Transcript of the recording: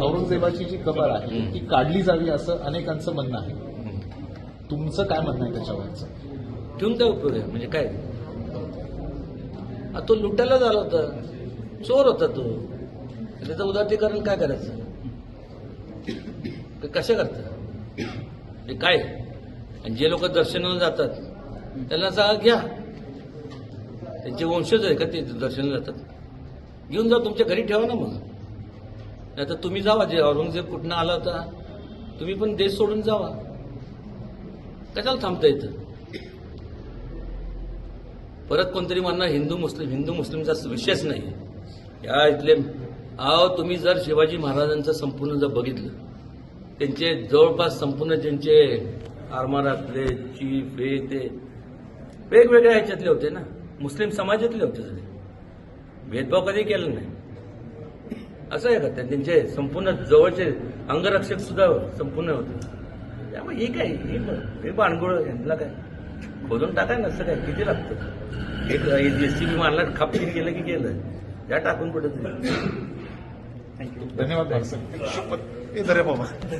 औरंगजेबाची जी कबर आहे ती काढली जावी असं अनेकांचं म्हणणं आहे. तुमचं काय म्हणणं आहे त्याच्यावरचं? ठेवून काय उपयोग आहे? म्हणजे काय? तो लुटायला झाला होता. चोर होता तो. त्याचं उदात्तीकरण काय करायचं? ते कशा करतात? हे काय? आणि जे लोक दर्शनाला जातात त्यांना सांगा घ्या. त्यांचे वंशज आहे का ते दर्शनाला जातात? घेऊन जा तुमच्या घरी ठेवा ना मग. नाही तर तुम्ही जावा जे औरंगजेब कुठनं आला होता तुम्ही पण देश सोडून जावा. कशाला थांबता इथं? परत कोणतरी म्हणणार हिंदू मुस्लिम हिंदू मुस्लिमचा विषयच नाही. या इथले अहो तुम्ही जर शिवाजी महाराजांचं संपूर्ण जर बघितलं त्यांचे जवळपास संपूर्ण त्यांचे आरमारातले चीफ हे ते वेगवेगळ्या ह्याच्यातले होते ना. मुस्लिम समाजातले होते सगळे. भेदभाव कधी केला नाही. असं आहे का? त्या- त्यांचे संपूर्ण जवळचे अंगरक्षक सुद्धा संपूर्ण होते. त्यामुळे हे काय? हे हे बाणगुळ यांना काय? खोदून टाकाय नसतं काय? किती लागतं? एक एससीबी मारला खापकीन गेलं की गेलं त्या टाकून कुठे धन्यवाद भाऊ बाबा.